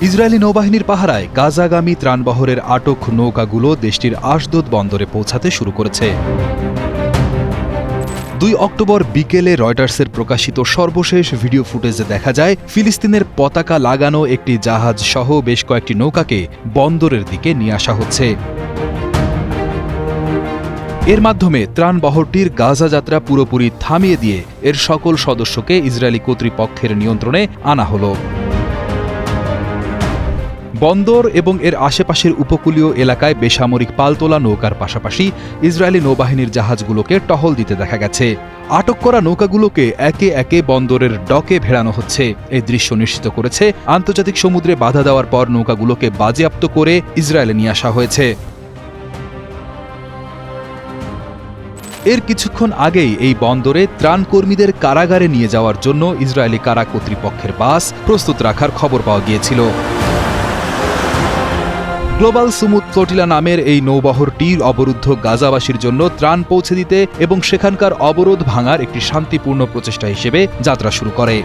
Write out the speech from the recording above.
Israeli নৌবাহিনীর পাহারায় গাজাগামী ত্রাণবহরের আটক নৌকাগুলো দেশটির আশদোদ বন্দরে পৌঁছাতে শুরু করেছে। দুই অক্টোবর বিকেলে রয়টার্সের প্রকাশিত সর্বশেষ ভিডিও ফুটেজে দেখা যায়, ফিলিস্তিনের পতাকা লাগানো একটি জাহাজ সহ বেশ কয়েকটি নৌকাকে বন্দরের দিকে নিয়ে আসা হচ্ছে। এর মাধ্যমে ত্রাণবহরটির গাজা যাত্রা পুরোপুরি থামিয়ে দিয়ে এর সকল সদস্যকে ইসরায়েলি কর্তৃপক্ষের নিয়ন্ত্রণে আনা হলো। বন্দর এবং এর আশেপাশের উপকূলীয় এলাকায় বেসামরিক পালতোলা নৌকার পাশাপাশি ইসরায়েলি নৌবাহিনীর জাহাজগুলোকে টহল দিতে দেখা গেছে। আটক করা নৌকাগুলোকে একে একে বন্দরের ডকে ভেড়ানো হচ্ছে। এই দৃশ্য নিশ্চিত করেছে আন্তর্জাতিক সমুদ্রে বাধা দেওয়ার পর নৌকাগুলোকে বাজেয়াপ্ত করে ইসরায়েলে নিয়ে আসা হয়েছে। এর কিছুক্ষণ আগেই এই বন্দরে ত্রাণকর্মীদের কারাগারে নিয়ে যাওয়ার জন্য ইসরায়েলি কারা কর্তৃপক্ষের বাস প্রস্তুত রাখার খবর পাওয়া গিয়েছিল। গ্লোবাল সুমুদ ফ্লোটিলা নামের এই নৌবহরটি অবরুদ্ধ গাজাবাসীর জন্য ত্রাণ পৌঁছে দিতে এবং সেখানকার অবরোধ ভাঙার একটি শান্তিপূর্ণ প্রচেষ্টা হিসেবে যাত্রা শুরু করে।